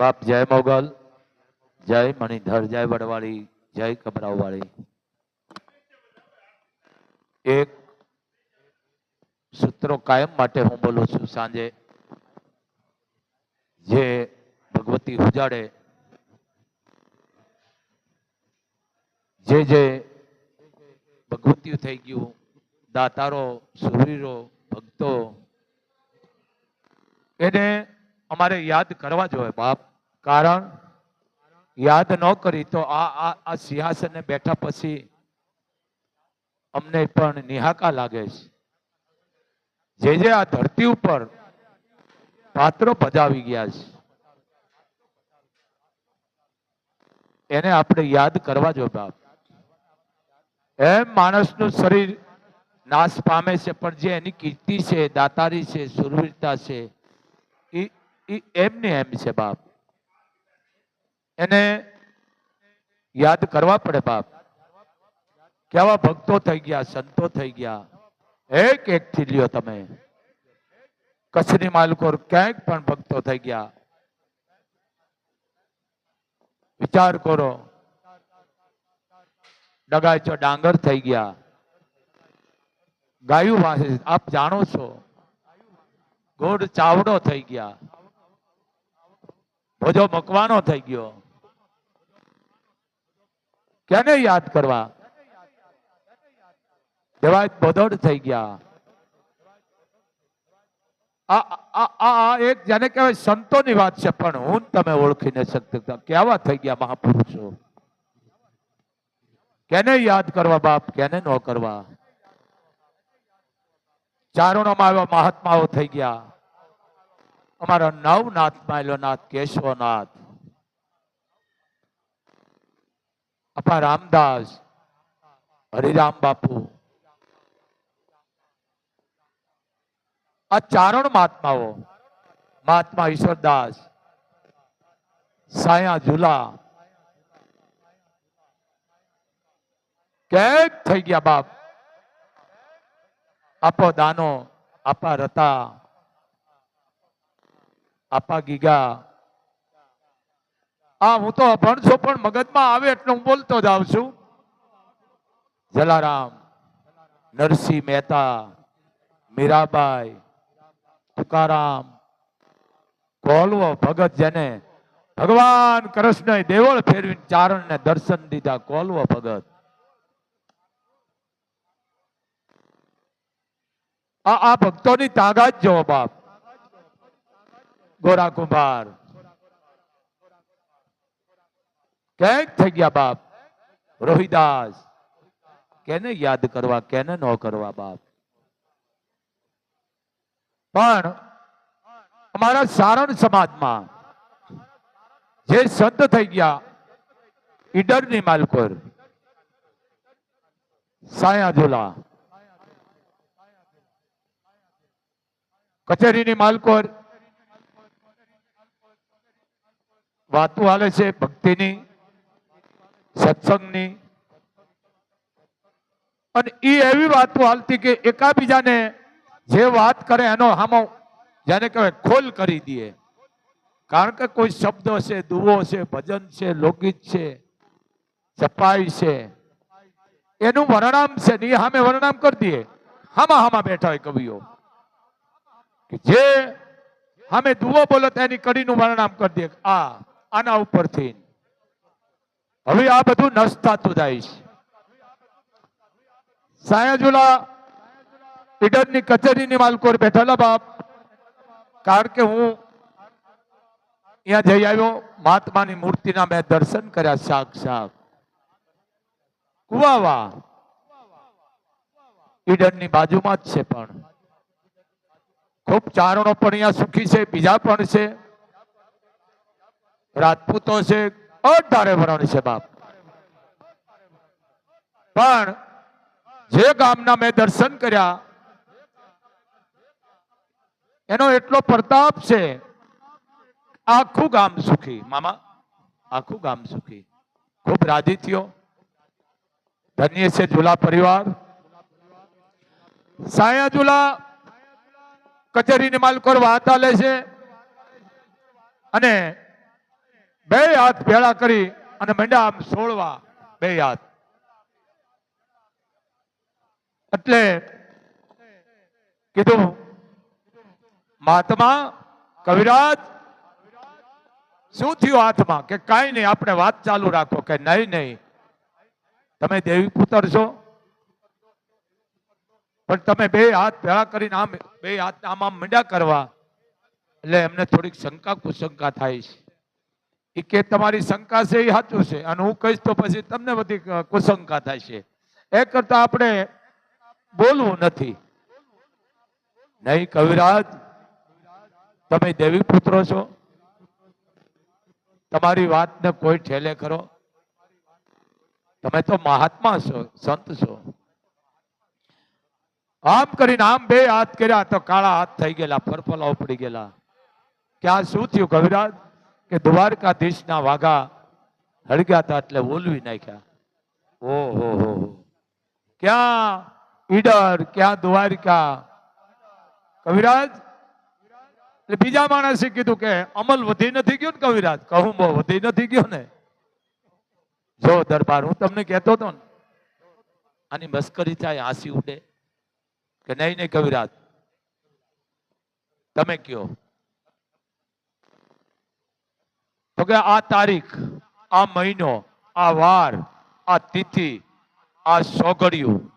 બાપ, જય મોગલ, જય મણિધર, જય વડવાળી, જય કબરાવવાળી એક સૂત્રો કાયમ માટે હું બોલું છું સાંજે, જે ભગવતી ઉજાડે, જે જે ભગવતી થઈ ગયું, દાતારો, સુરીરો, ભક્તો, એને અમારે યાદ કરવા જોઈએ બાપ. કારણ યાદ ન કરી તો આ આ સિંહાસને બેઠા પછી અમને પણ નિહાકા લાગે છે. જે જે આ ધરતી ઉપર પાત્રો પજાવી ગયા છે, એને આપણે યાદ કરવા જોઈએ બાપ. એમ માણસનું શરીર નાશ પામે છે, પણ જે એની કીર્તિ છે, દાતારી છે, સુરવીરતા છે એ એમને એમ છે બાપ. એને યાદ કરવા પડે બાપ. કેવા ભક્તો થઈ ગયા, સંતો થઈ ગયા. એક એક થી લ્યો તમે. કચ્છની માલકોર ક્યાંક પણ ભક્તો થઈ ગયા. વિચાર કરો. ડગાચો ડાંગર થઈ ગયા. ગાયું વાસે, આપ જાણો છો. ગોળ ચાવડો થઈ ગયા. ભોજો મકવાનો થઈ ગયો. કેને યાદ કરવા? દેવાય બોદડ થઈ ગયા. એક જેને કહેવાય સંતોની વાત છે, પણ હું તમે ઓળખી ન શકતા કેવા થઈ ગયા મહાપુરુષો? કેને યાદ કરવા બાપ? કેને ન કરવા? ચારણોમાં આવ્યા મહાત્માઓ થઈ ગયા. અમારા નવનાથ માયલો નાથ કેશવનાથ. અપા રામદાસ, હરિરામ બાપુ. આ ચારણ મહાત્માઓ, મહાત્મા ઈશ્વરદાસ, સાયા ઝુલા. કેમ થઈ ગયા બાપ. આપો દાનો, આપા રતા, આપા ગીગા. આ હું તો ભણશો પણ મગજમાં આવે એટલે હું બોલતો જ આવું છું. જલારામ, નરસિંહ મહેતા, મીરાબાઈ, તુકારામ, કોલવો, ભગત જેને ભગવાન કૃષ્ણ દેવળ ફેરવીને ચારણને દર્શન દીધા, કોલવો, ભગત. આ ભક્તોની તાકાત જો બાપ. ગોરા કુંભાર. ક્યાંક થઈ ગયા બાપ? રોહિદાસ. કેને યાદ કરવા, કેને ન કરવા બાપ? પણ અમારા સારણ સમાજમાં જે સંત થઈ ગયા, ઈડરની માલકોર સાયાઝોલા કચેરીની માલકોર વાતો હાલે છે ભક્તિની. સત્સંગની. અને એ એવી વાતો હાલતી કે એકાબીજાને જે વાત કરે એનો હામો જેને કહેવાય ખોલ કરી દે. કારણ કે કોઈ શબ્દ છે, દુવો છે, ભજન છે, લોકગીત છે ચપાઈ છે. એનું વર્ણામ છે ને એ સામે વર્ણામ કરી દઈએ હામા હામા બેઠા હોય કવિઓ. કે જે સામે દુવો બોલો તો એની કડીનું વર્ણામ કરી દે. આ, આના ઉપરથી. હવે આ બધું નષ્ટ થતું જાય છે. સાયાજુલા ઈડરની કચેરીની માલકોર બેઠેલા બાપ, કારણ કે હું અહીંયા જઈ આવ્યો, મહાત્માની મૂર્તિના મેં દર્શન કર્યા સાક્ષાત. કુવાવા ઈડરની બાજુમાં જ છે પણ. ખૂબ ચારણો પણ અહીંયા સુખી છે, બીજા પણ છે. રાજપૂતો છે અઢારે ભરવાની છે બાપ. પણ જે ગામના મેં દર્શન કર્યા, એનો એટલો પ્રતાપ છે, આખું ગામ સુખી. મામા, આખું ગામ સુખી. ખૂબ રાજી થયો. ધન્ય છે ઝુલા પરિવાર. સાયા ઝુલા કચેરીની માલકોર વાત આલે છે. અને બે હાથ ભેળા કરી અને મંડ્યા આમ સોળવા બે હાથ. એટલે કીધું, મહાત્મા, કવિરાજ, શું થયું હાથમાં? કે કાંઈ નહીં, આપણે વાત ચાલુ રાખો કે નહીં નહીં. તમે દેવી પુત્ર છો. પણ તમે બે હાથ ભેળા કરીને આમ, બે હાથ આમ આમ મંડ્યા કરવા. એટલે એમને થોડીક શંકા કુશંકા થાય છે. એ કે તમારી શંકા છે એ સાચું છે. અને હું કહીશ તો પછી તમને બધી કુશંકા થાય છે. એ કરતા આપણે બોલવું નથી. નહીં કવિરાજ, તમે દેવી પુત્રો છો. તમારી વાતને કોઈ ઠેલે કરો તમે તો મહાત્મા છો, સંત છો. આમ કરીને આમ બે હાથ કર્યા તો કાળા હાથ થઈ ગયેલા, ફરફલાઓ ઉપડી ગયેલા. કે આ શું થયું કવિરાજ? કે દ્વારકાધીશના વાઘા હળગ્યા હતા એટલે ઓલવી નાખ્યા. ઓહો હો હો. ક્યાં ઈડર ક્યાં દ્વારકા? કવિરાજ? એટલે બીજા માણસે કીધું કે અમલ વધી નથી ગયો ને કવિરાજ. કહું બહુ વધી નથી ગયો ને. જો દરબાર હું તમને કહેતો હતો ને આની મસ્કરી થાય હાંસી ઉડે. કે નહીં નહીં કવિરાજ. તમે કયો. તો કે આ તારીખ, આ મહિનો, આ વાર, આ તિથિ, આ સોગડિયું,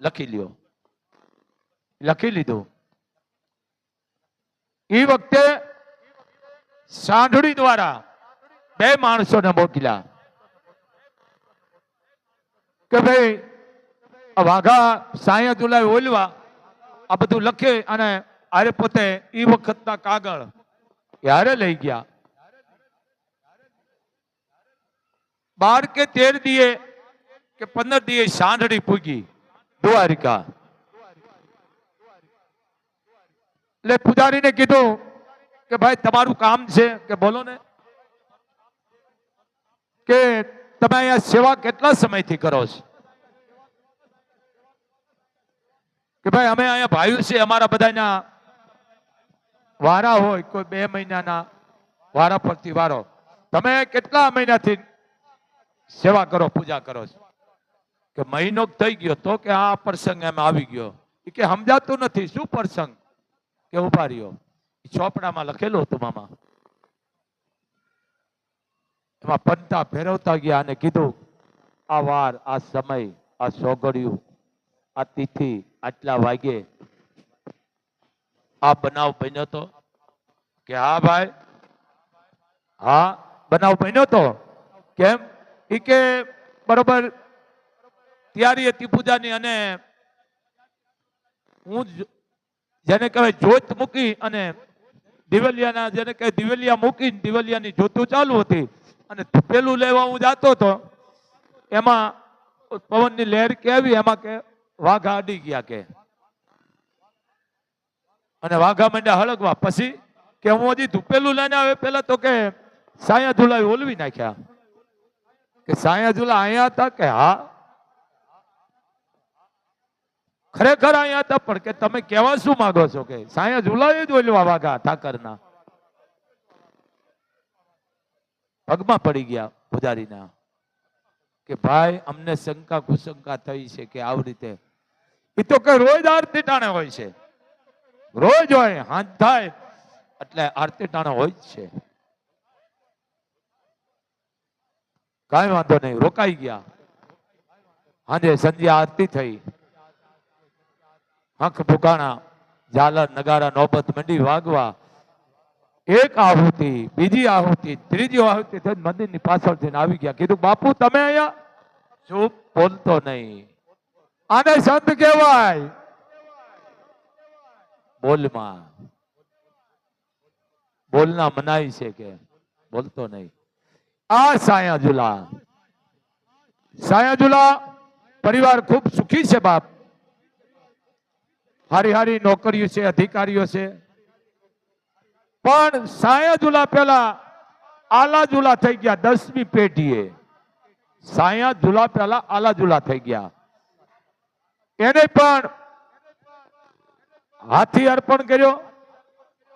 લખી લ્યો. લખી લીધું. એ વખતે સાંઢળી દ્વારા બે માણસોને મોકલ્યા. કે ભાઈ વાઘા સાયા જુલાઈ ઓલવા, આ બધું લખે અને આરે પોતે એ વખતના કાગળ ક્યારે લઈ ગયા. બાર કે તેર દીએ કે પંદર દીએ સાંઢળી પૂગી. દ્વારિકા એટલે પૂજારીને કીધું કે ભાઈ તમારું કામ છે કે બોલો ને. કે તમે અહીંયા સેવા કેટલા સમયથી કરો છો? કે ભાઈ અમે અહીંયા ભાઈઓ છે અમારા બધાના વારા હોય કોઈ બે મહિનાના વારા પરથી વારો. તમે કેટલા મહિનાથી સેવા કરો, પૂજા કરો કે મહિનો થઈ ગયો તો કે આ પ્રસંગ એમ આવી ગયો. કે સમજાતું નથી, શું પ્રસંગ? કે ઊભા રહ્યો. ચોપડામાં લખેલું હતું મામા. એમાં પંતા ફેરવતા ગયા અને કીધું, આ વાર, આ સમય, આ સોગડિયું, આ તિથિ આટલા વાગે આ બનાવ બન્યો તો? કે હા ભાઈ. હા, બનાવ બન્યો તો? કેમ? ઈ કે બરોબર તૈયારી હતી પૂજાની અને હું જેને કહેવાય જોત મૂકી અને દિવેલિયાના જેને કહે દિવેલિયા મૂકીને દિવેલિયાની જોતું ચાલુ હતી. અને પેલું લેવા હું જાતો હતો, એમાં પવનની લહેર કેવી એમાં કે વાઘા અડી ગયા કે. અને વાઘા માંડ્યા હળગવા. પછી કે હું હજી ધૂપેલું લઈને આવે પેલા તો કે સાયા ધુલાવી ઓલવી નાખ્યા. કે સાયા જુલા અહીંયા હતા કે હા? ખરેખર અહીંયા હતા, પણ કે તમે કેવા શું માંગો છો કે? સાયા ઝુલાવી જ ઓલવા વાઘા ઠાકરના. પગમાં પડી ગયા પૂજારીના કે ભાઈ, અમને શંકા કુશંકા થઈ છે કે આવી રીતે. એ તો કે રોજ આરતી ટાણે હોય છે. રોજ હોય, હાથ થાય. એટલે આરતી ટાણે હોય જ છે. કાંઈ વાંધો નહીં, રોકાઈ ગયા. હાજે સંધ્યા આરતી થઈ. હંખ ફૂકાણા ઝાલર, નગારા, નોબત, મંડી વાગવા. એક આહુતિ, બીજી આહુતિ, ત્રીજી આહુતિ થઈ મંદિરની થઈને આવી ગયા. કીધું, બાપુ, તમે અહીંયા? ચૂપ, બોલતો નહીં. આને સંત કહેવાય. બોલમાં. બોલના મનાય છે કે? બોલતો નહીં. આ સાયાજુલા. સાયાજુલા પરિવાર ખૂબ સુખી છે બાપ. હારી હારી નોકરીઓ છે, અધિકારીઓ છે. પણ સાયાજુલા પેલા આલાજુલા થઈ ગયા દસમી પેઢીએ. સાયાજુલા પેલા આલાજુલા થઈ ગયા. એને પણ હાથી અર્પણ કર્યો.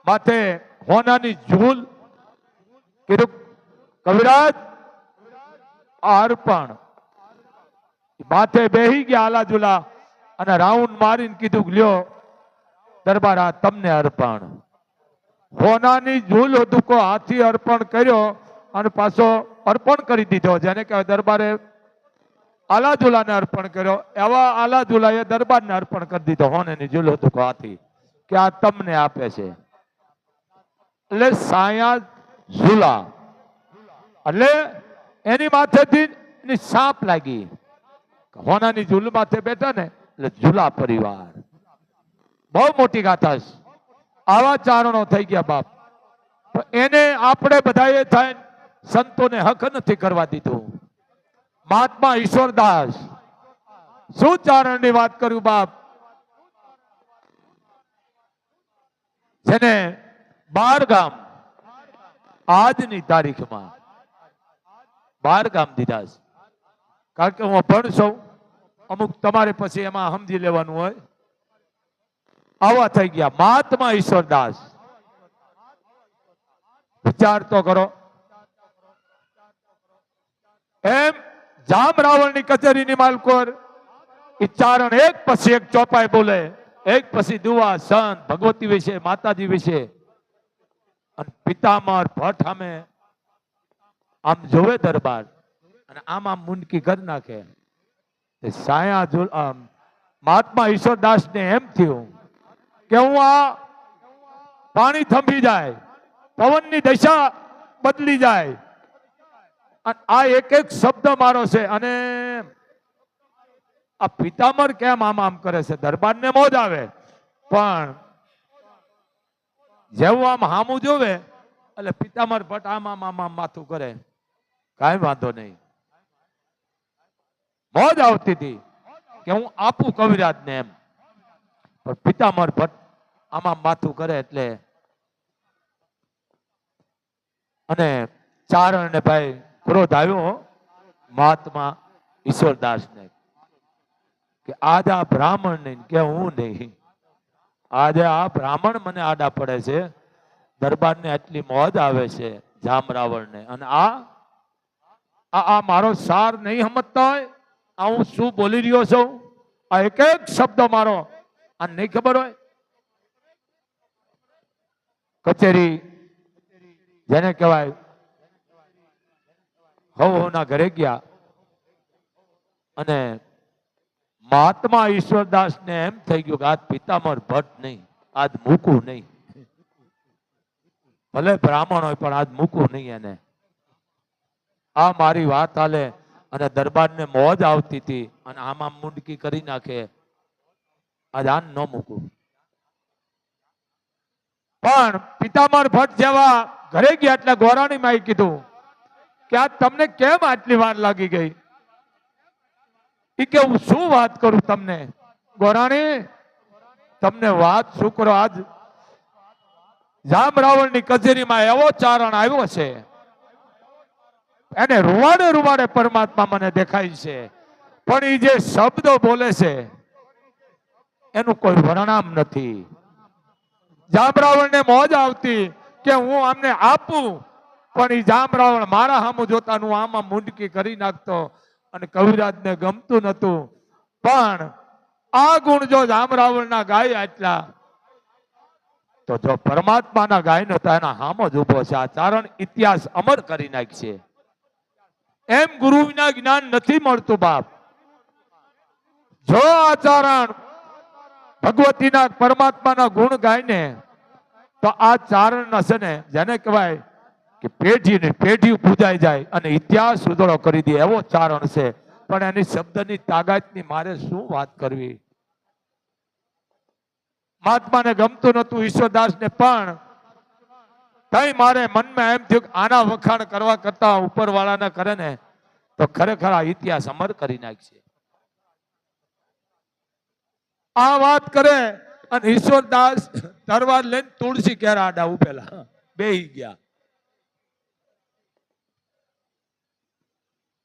માથે હોનાની ઝૂલ કીધું કવિરાજ અર્પણ. માથે બેહી ગયા આલા જુલા અને રાઉન્ડ મારીને કીધું લ્યો, દરબાર આ તમને અર્પણ. હોનાની ઝૂલ દુકો હાથી અર્પણ કર્યો અને પાછો અર્પણ કરી દીધો, જેને કહેવાય દરબારે આલા ઝુલાને અર્પણ કર્યો. એવા આલા ઝુલાએ દરબારને અર્પણ કરી દીધો, હોનેની ઝૂલ દુકો હાથી કે આ તમને આપે છે. એટલે સાયા ઝુલા. એટલે એની માથેથી સાપ લાગી. હોનાની ઝૂલ માથે બેઠા ને, એટલે ઝૂલા પરિવાર. બહુ મોટી ગાથા છે આવા ચારણો થઈ ગયા બાપ. એને આપણે બધાએ થાય સંતોને હક નથી કરવા દીધું. મહાત્મા ઈશ્વરદાસ. શું ચારણની વાત કર્યું બાપ? જેને બાર ગામ આજની તારીખમાં બાર ગામ દીધા છે. કારણ કે હું ભણશો અમુક તમારે પછી એમાં સમજી લેવાનું હોય. આવા થઈ ગયા. મહાત્મા ઈશ્વરદાસ. વિચાર તો કરો. એમ જામ રાવણની કચેરીની માલકોર એ ચારણ એક પછી એક ચોપાઈ બોલે. એક પછી દુવા, સંત, ભગવતી વિશે, માતાજી વિશે. અને પિતામર, ભટ્ટ સામે આમ જોવે દરબાર અને આમ આમ મુંડકી કરી નાખે. સાયા આમ મહાત્મા ઈશ્વરદાસ ને એમ થયું કે હું આ પાણી થંભી જાય, પવનની દિશા બદલી જાય. આ એક એક શબ્દ મારો છે અને આ પિતામર કેમ આમ આમ કરે છે? દરબારને મોજ આવે. પણ જેવું આમ હામું જોવે, એટલે પિતામર ભટ્ટ આમ આમ આમ આમ માથું કરે. કાંઈ વાંધો નહીં. મોજ આવતી હતી કે હું આપું કવિરાજને એમ. પણ પિતામર ભટ્ટ આમાં માથું કરે એટલે અને ચારણ ને ભાઈ ક્રોધ આવ્યો મહાત્મા ઈશ્વરદાસ ને કે આજ આ બ્રાહ્મણ નહીં કે હું નહીં. આજે આ બ્રાહ્મણ મને આડા પડે છે. દરબારને આટલી મોજ આવે છે જામ રાવણને અને આ આ મારો સાર નહીં સમજતા હોય આ હું શું બોલી રહ્યો છું? આ એક એક શબ્દ મારો. આ નહીં ખબર હોય? કચેરી, જેને કહેવાય હવ ના ઘરે ગયા. અને મહાત્મા ઈશ્વરદાસ ને એમ થઈ ગયું કે આજ પિતામર ભટ્ટ નહીં, આજ મૂકું નહીં. ભલે બ્રાહ્મણ હોય, પણ આજ મૂકું નહીં એને. આ મારી વાત હાલે અને દરબારને મોજ આવતી હતી અને આમાં મુંડકી કરી નાખે. આજ આન ન મૂકું. પણ પિતામર ભટ્ટ જેવા ઘરે ગયા એટલે ગોરાણી માઈ કીધું કે આ તમને કેમ આટલી વાર લાગી ગઈ? એ કે હું શું વાત કરું તમને? ગોરાણી, તમને વાત શું કરો? આજ જામ રાવણની કચેરીમાં એવો ચારણ આવ્યો છે. એને રૂવાડે રૂવાડે પરમાત્મા મને દેખાય છે. પણ એ જે શબ્દો બોલે છે, એનું કોઈ વર્ણામ નથી. જામ રાવણને મોજ આવતી કે હું આમને આપું, પણ એ જામરાવણ મારા સામું જોતાનું આમાં મુંડકી કરી નાખતો અને કવિરાજને ગમતું નતું. પણ આ ગુણ જો જામ રાવણના ગાય આટલા, તો જો પરમાત્માના ગાય નતા એના હામો જ ઊભો છે. આ ચારણ ઇતિહાસ અમર કરી નાખશે. એમ ગુરુ વિના જ્ઞાન નથી મળતું બાપ. જો આ ચારણ ભગવતીના પરમાત્માના ગુણ ગાય ને તો આ ચારણ છે ને, જેને કહેવાય કે પેઢી ને પેઢી પૂજાઈ જાય અને ઇતિહાસ સુધારો કરી દે, એવો ચારણ છે. પણ એની શબ્દની તાકાતની મારે શું વાત કરવી? મહાત્માને ગમતું નતું ઈશ્વરદાસને પણ તઈ મારે મનમાં એમ થયું કે આના વખાણ કરવા કરતા ઉપરવાળાના કરે ને તો ખરેખર આ ઇતિહાસ અમર કરી નાખશે. આ વાત કરે અને ઈશ્વરદાસ તરવાર લઈને તુલસી ક્યારે આડા ઉભેલા. બે ગયા.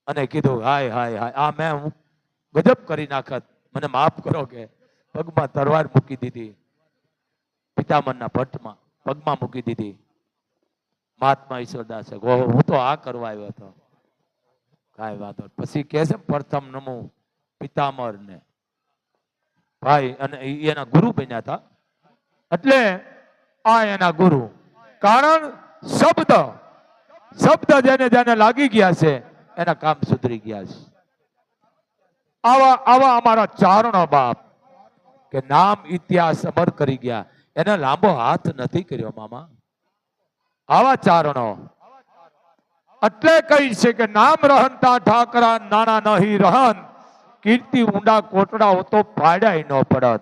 અને કીધું હાય હાય હાય આ મેં હું ગજબ કરી નાખત. મને માફ કરો કે પગમાં તરવાર મૂકી દીધી. પિતામહના ભટ્ટમાં પગમાં મૂકી દીધી. મહાત્મા ઈશ્વરદાસ હું તો આ કરવા આવ્યો હતો. કાંઈ વાંધો. પછી કહે છે, પ્રથમ નમો પિતામર ને ભાઈ, અને એના ગુરુ બન્યા હતા. એટલે આ એના ગુરુ. કારણ શબ્દ શબ્દ જેને જેને લાગી ગયા છે, એના કામ સુધરી ગયા છે. આવા આવા અમારા ચારણો બાપ કે નામ ઇતિહાસ અમર કરી ગયા. એને લાંબો હાથ નથી કર્યો, મામા. આવા ચારણો એટલે કહી છે કે નામ રહનતા ઠાકરા નાના નહીં રહન કીર્તિ ઊંડા કોટડા તો પાડ્યા ન પડત.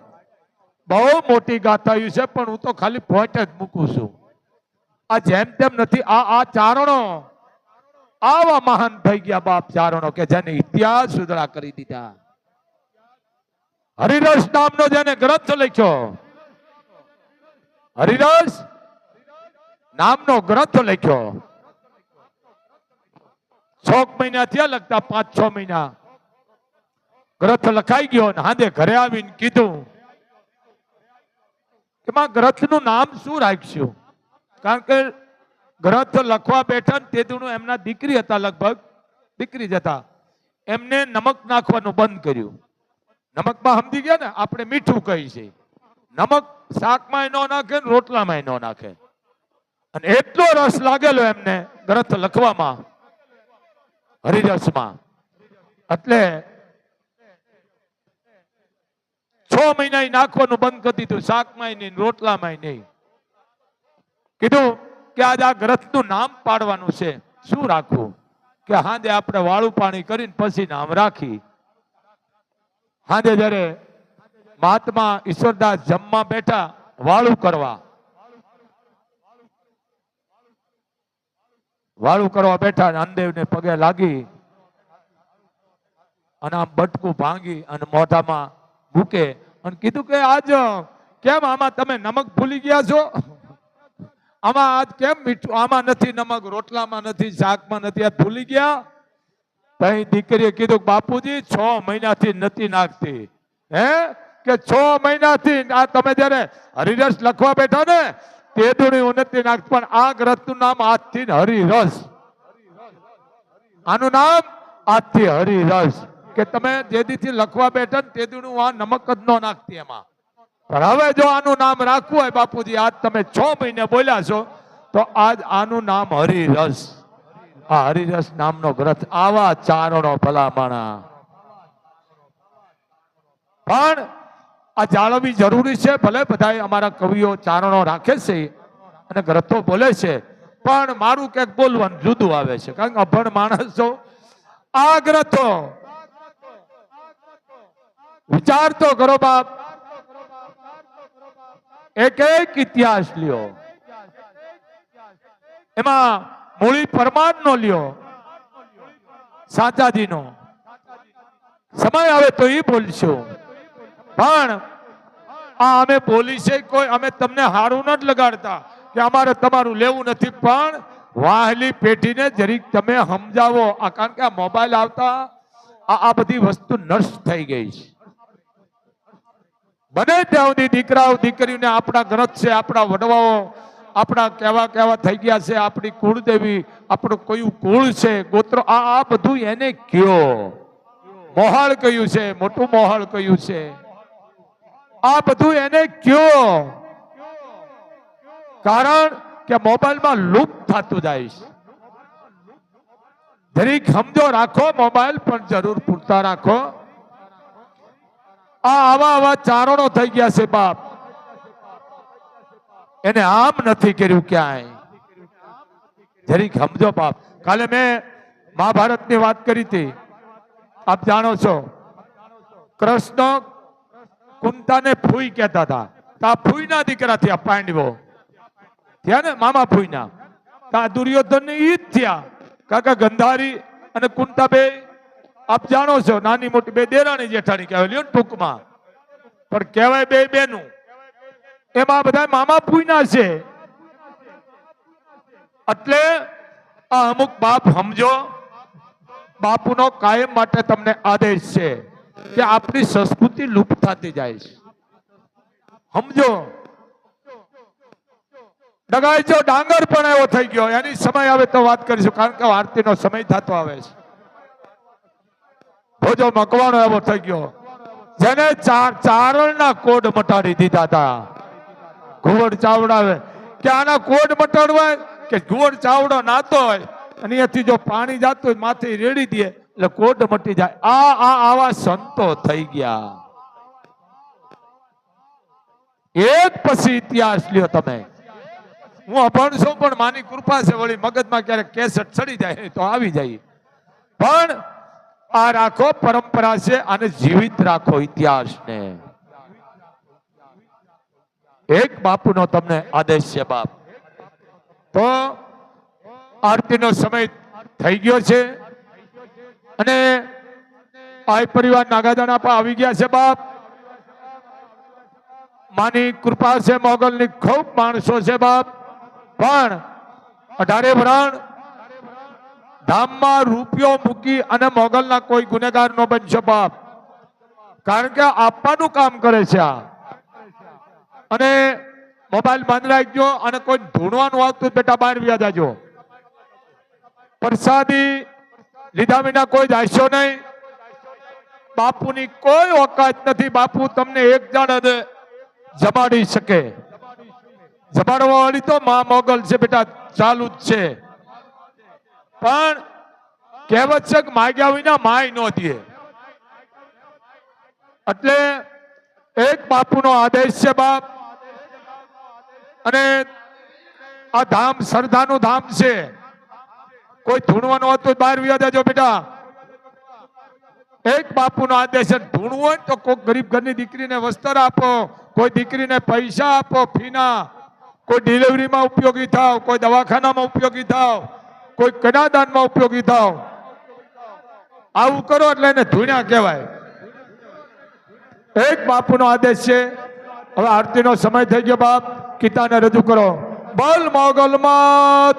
બહુ મોટી ગાથાયું છે, પણ હું તો ખાલી પોઈન્ટ જ મૂકું છું. આ જેમ તેમ નથી, આ આ ચારણો. આવા મહાન થઈ ગયા બાપ ચારણો કે જેને ઇતિહાસ સુધરા કરી દીધા. હરિરસ નામનો જેને ગ્રંથ લખ્યો. હરિરસ? નામનો ગ્રંથ લખ્યો. છ મહિના થયા લગતા પાંચ, છ મહિના. ગ્રંથ લખાઈ ગયો ને હાંદે ઘરે આવીને કીધું એમાં ગ્રંથનું નામ શું રાખ્યું? કારણ કે ગ્રંથ લખવા બેઠા ને તેનું એમના દીકરી હતા લગભગ, દીકરી જ હતા. એમને નમક નાખવાનું બંધ કર્યું. નમકમાં સમજી ગયા ને, આપણે મીઠું કહી છે નમક શાકમાં ન નાખે ને રોટલામાં ન નાખે. અને એટલો રસ લાગેલો એમને ગ્રંથ લખવામાં, હરિરસમાં. એટલે છ મહિના નાખવાનું બંધ કરી દીધું શાકમાં નહીં રોટલામાં નહીં. કીધું કે આજ આ ગ્રંથનું નામ પાડવાનું છે. શું રાખવું? કે હાંદે આપણે વાળું પાણી કરીને પછી નામ રાખી. હાંદે જ્યારે મહાત્મા ઈશ્વરદાસ જમવા બેઠા, વાળું કરવા. વાળું કરવા બેઠા નામદેવને પગે લાગી અને આમ બટકું ભાંગી અને મોઢામાં મૂકે અને કીધું કે આજ, કેમ આમાં તમે નમક ભૂલી ગયા છો? આમાં આજ કેમ મીઠું, આમાં નથી નમક, રોટલામાં નથી, શાકમાં નથી આ ભૂલી ગયા? તઈ દીકરીએ કીધું બાપુજી, છ મહિનાથી નથી નાખતી. હે? કે છ મહિનાથી આ તમે જ્યારે હરિરસ લખવા બેઠા ને તે ઉન્નતિ નાખ, પણ આ ગ્રંથનું નામ આજથી હરિરસ. આનું નામ આજથી હરિરસ. કે તમે જે દીથી લખવા બેઠા ને તે દીનું આ નમક જ ન નાખતી એમાં. પણ હવે જો આનું નામ રાખવું હોય બાપુજી, આજ તમે છ મહિને બોલ્યા છો, તો આજ આનું નામ હરિરસ. આ હરિરસ નામનો ગ્રંથ આવા ચારણો ભલામણા. પણ આ જાળવવી જરૂરી છે, ભલે બધા અમારા કવિઓ ચારણો રાખે છે અને ગ્રંથો બોલે છે, પણ મારું ક્યાંક બોલવાનું જુદું આવે છે. કારણ કે અભણ માણસ છો આ ગ્રંથો વિચાર તો કરો બાપ. એક એક ઇતિહાસ લ્યો. એમાં મૂળી પરમાર નો લ્યો. સાચાજી નો સમય આવે તો એ બોલશું. પણ આ અમે પોલીસે કોઈ અમે તમને હારું નથી લગાડતા કે અમારે તમારું લેવું નથી, પણ વાહલી પેઢીને જરીક તમે સમજાવો. આ કારણ કે આ મોબાઈલ આવતા, આ બધી વસ્તુ નષ્ટ થઈ ગઈ છે. બને ત્યાં દીકરાઓ, દીકરીઓને આપણા ગ્રંથ છે, આપણા વડવાઓ, આપણા કેવા કેવા થઈ ગયા છે, આપણી કુળદેવી, આપણું કયું કુળ છે. ગોત્ર આ બધું એને કયો. મોહાળ કયું છે, મોટું મોહાળ કયું છે. આ બધું એને કયો? કારણ કે મોબાઈલમાં લુપ્ત થતું જાય છે. જરીક સમજો, રાખો મોબાઈલ, પણ જરૂર પૂરતા રાખો. આ આવા આવા ચારણો થઈ ગયા છે બાપ. એને આમ નથી કર્યું ક્યાંય. જરીક સમજો બાપ. કાલે મેં મહાભારતની વાત કરી હતી. આપ જાણો છો. કૃષ્ણ કુંતાને ફૂઈ કહેતા હતા. તા ફૂઈના દીકરા થયા, પાંડવો. થયા ને મામા ફૂઈના તો દુર્યોધન ઈ જ થયા. કાકા ગંધારી અને કુંતા બે આપ જાણો છો, નાની મોટી બે દેરાણી જેઠાણી કહેવાય ટૂંકમાં. પણ કહેવાય બે બેનું. એમાં બધા મામા પૂયના છે. એટલે આ અમુક બાપ સમજો, બાપુનો કાયમ માટે તમને આદેશ છે. કે આપણી સંસ્કૃતિ લુપ્ત થતી જાય છે. સમજો? ડગાઈ જો, ડાંગર પણ એવો થઈ ગયો. એની સમય આવે તો વાત કરીશું, કારણ કે આરતીનો સમય થતો આવે છે. ભોજો, મકવાણો એવો થઈ ગયો. જેને ચાર ચારણના કોડ મટાડી દીધા હતા. ઘુવડ ચાવડાવે. કે આના કોડ મટાડવા કે ઘુવડ ચાવડો નાતો હોય, અને અહીંયાથી જો પાણી જાતું હોય, માથે રેડી દે. એટલે કોટ મટી જાય. આ આ, આવા સંતો થઈ ગયા. એક પછી ઇતિહાસ લ્યો તમે. હું અભણ છું, પણ માની કૃપા છે, વળી મગજમાં ક્યારેક કેસેટ ચડી જાય, તો આવી જાય. પણ આ રાખો, પરંપરા છે, અને જીવિત રાખો ઇતિહાસને. એક બાપુનો તમને આદેશ છે, બાપ. તો આરતીનો સમય થઈ ગયો છે. અને આ પરિવાર નાગાદાણા પણ આવી ગયા છે બાપ. માની કૃપા છે, મોગલની ખૂબ માણસો છે બાપ. પણ અઢારે વરાણ ધામમાં રૂપિયો મૂકી અને મોગલના કોઈ ગુનેગાર નો બનશે બાપ. કારણ કે આપવાનું કામ કરે છે આ. અને મોબાઈલ બંધ રાખજો અને કોઈ ધૂણવાનું આવતું બેટા બહાર વ્યા જાજો. પ્રસાદી લીધા વિના કોઈ જાશો નહીં. બાપુની કોઈ ઓકાત નથી. બાપુ તમને એક જણ જમાડી શકે. જમાડવા વાળી તો મા મોગલ છે બેટા, ચાલુ જ છે. પણ કહેવત છે માગ્યા વિના માય નો દે. એટલે એક બાપુનો આદેશ છે બાપ. અને આ ધામ શ્રદ્ધાનું ધામ છે. કોઈ ધૂણવાનું હતું બહાર વ્યા દેજો બેટા. એક બાપુનો આદેશ ધૂણવું હોય તો કોઈ ગરીબ ઘરની દીકરીને વસ્ત્ર આપો, કોઈ દીકરીને પૈસા આપો ફીના કોઈ ડિલિવરીમાં ઉપયોગી થાવ, કોઈ દવાખાનામાં ઉપયોગી થાવ, કોઈ કડાદાનમાં ઉપયોગી થાવ. આવું કરો એટલે એને ધૂણ્યા કહેવાય. એક બાપુનો આદેશ છે, હવે આરતીનો સમય થઈ ગયો બાપ, કિતાને રજૂ કરો. બલ મોગલમાં